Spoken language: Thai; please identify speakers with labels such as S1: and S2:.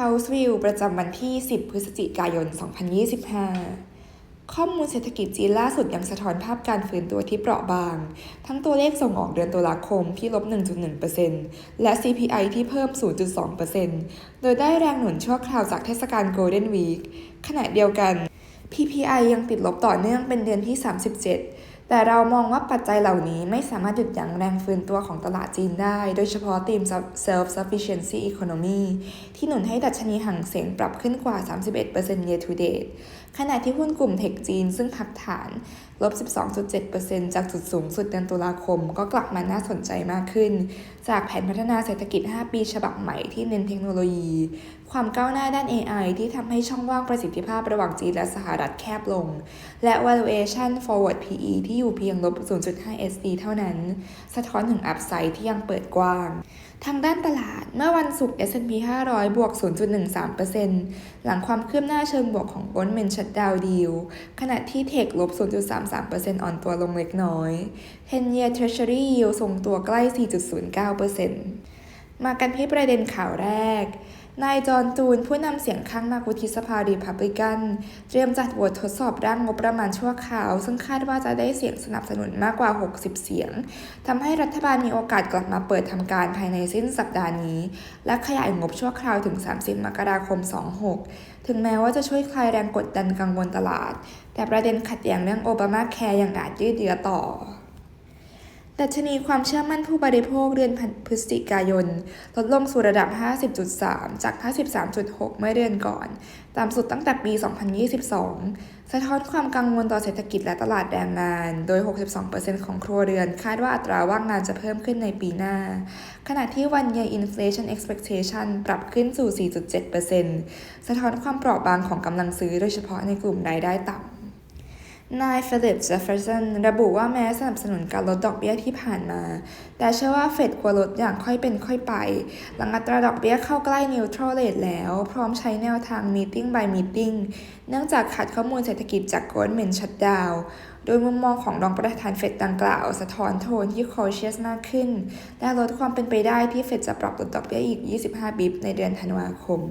S1: House View ประจำวันที่ 10 พฤศจิกายน 2025 ข้อมูลเศรษฐกิจจีนล่าสุดยังสะท้อนภาพการฟื้นตัวที่เปราะบาง ทั้งตัวเลขส่งออกเดือนตุลาคมที่ลบ 1.1%และ CPI ที่เพิ่ม 0.2%โดยได้แรงหนุนชั่วคราวจากเทศกาล Golden Week ขณะเดียวกัน PPI ยังติดลบต่อเนื่องเป็นเดือนที่ 37 แต่เรามองว่าปัจจัยเหล่านี้ไม่สามารถหยุดยั้งแรงฟื้นตัวของตลาดจีนได้ โดยเฉพาะธีม self-sufficiency economy ที่หนุนให้ดัชนีหังเสียงปรับขึ้นกว่า 31% year to date ขณะที่หุ้นกลุ่มเทคจีนซึ่งพักฐานลบ 12.7%จากจุดสูงสุดเดือนตุลาคม ก็กลับมาน่าสนใจมากขึ้นจากแผนพัฒนาเศรษฐกิจ 5 ปีฉบับใหม่ที่เน้นเทคโนโลยี ความก้าวหน้าด้าน AI ที่ทำให้ช่องว่างประสิทธิภาพระหว่างจีนและสหรัฐแคบลง และ valuation forward PE ที่อยู่เพียงลบ 0.5 SD เท่านั้น สะท้อนถึงอัพไซด์ที่ยังเปิดกว้าง ทางด้านตลาด เมื่อวันศุกร์ S&P 500 บวก 0.13%หลังความคืบหน้าเชิงบวกของ Goldman Shutdown Deal ขณะที่เทคลบ 0.33%อ่อนตัวลงเล็กน้อย 10-year Treasury Yield ทรงตัวใกล้ 4.09%มากันที่ประเด็นข่าวแรก นายจอห์นจูนผู้นำเสียงข้างมากวุฒิสภารีพับลิกัน เตรียมจัดโหวตทดสอบร่างงบประมาณชั่วคราว ซึ่งคาดว่าจะได้เสียงสนับสนุนมากกว่า 60 เสียงทำให้รัฐบาลมีโอกาสกลับมาเปิดทำการภายในสิ้นสัปดาห์นี้ และขยายงบชั่วคราวถึง 30 มกราคม 26 ถึงแม้ว่าจะช่วยคลายแรงกดดันกังวลตลาด แต่ประเด็นขัดแย้งเรื่องโอบามาแคร์ยังอาจยืดเยื้อต่อ ดัชนีความเชื่อมั่นผู้บริโภคเดือนพฤศจิกายน ลดลงสู่ระดับ 50.3 จาก 53.6 เมื่อเดือนก่อน ตามสุดตั้งแต่ปี 2022 สะท้อนความกังวลต่อเศรษฐกิจและตลาดแรงงาน โดย 62%ของครัวเรือน คาดว่าอัตราว่างงานจะเพิ่มขึ้นในปีหน้า ขณะที่ one year inflation expectation ปรับขึ้นสู่ 4.7%สะท้อนความเปราะบางของกำลังซื้อโดยเฉพาะในกลุ่มรายได้ต่ำ นายฟิลิปเจฟเฟอร์สันระบุว่าแม้สนับสนุนการลดดอกเบี้ยที่ผ่านมา แต่เชื่อว่าเฟดควรลดอย่างค่อยเป็นค่อยไป หลังอัตราดอกเบี้ยเข้าใกล้นิวทรัลเลทแล้ว พร้อมใช้แนวทาง meeting by meeting เนื่องจากขาดข้อมูลเศรษฐกิจจาก Goldman Shutdown โดยมุมมองของรองประธานเฟดดังกล่าว สะท้อนโทนที่ cautious มากขึ้น และลดความเป็นไปได้ที่เฟดจะปรับลดดอกเบี้ยอีก 25 บิปในเดือนธันวาคม